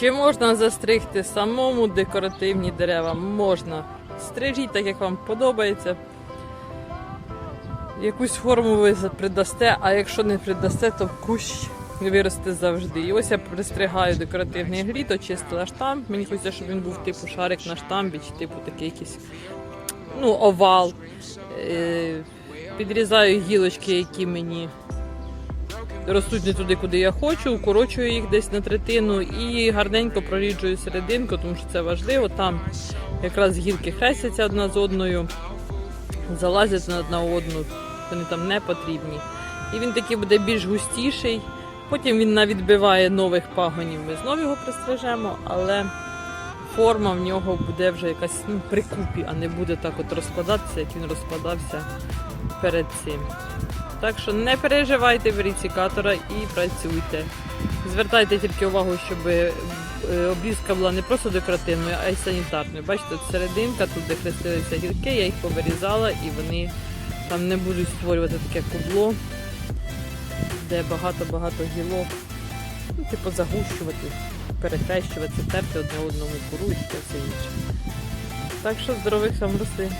Чи можна застригти самому декоративні дерева? Можна. Стрижіть так, як вам подобається. Якусь форму ви придасте, а якщо не придасте, то кущ виросте завжди. І ось я пристригаю декоративний гліт, очистила штамп. Мені хочеться, щоб він був типу шарик на штамбі, чи типу такий якийсь ну, овал. Е, Підрізаю гілочки, які мені ростуть не туди, куди я хочу, укорочую їх десь на третину і гарненько проріджую серединку, тому що це важливо. Там якраз гілки хрестяться одна з одною, залазять на одну, вони там не потрібні. І він такий буде більш густіший. Потім він навідбиває нових пагонів. Ми знову його пристрижемо, але форма в нього буде вже якась ну, прикупі, а не буде так от розкладатися, як він розкладався перед цим. Так що не переживайте, беріть сікатора і працюйте. Звертайте тільки увагу, щоб е, обрізка була не просто декоративною, а й санітарною. Бачите, серединка, тут де хрестилися гілки, я їх повирізала і вони там не будуть створювати таке кубло, де багато-багато гілок. Ну, типу загущувати, перехрещувати, терти одне одному кору і все інше. Так що здорових вам рослин!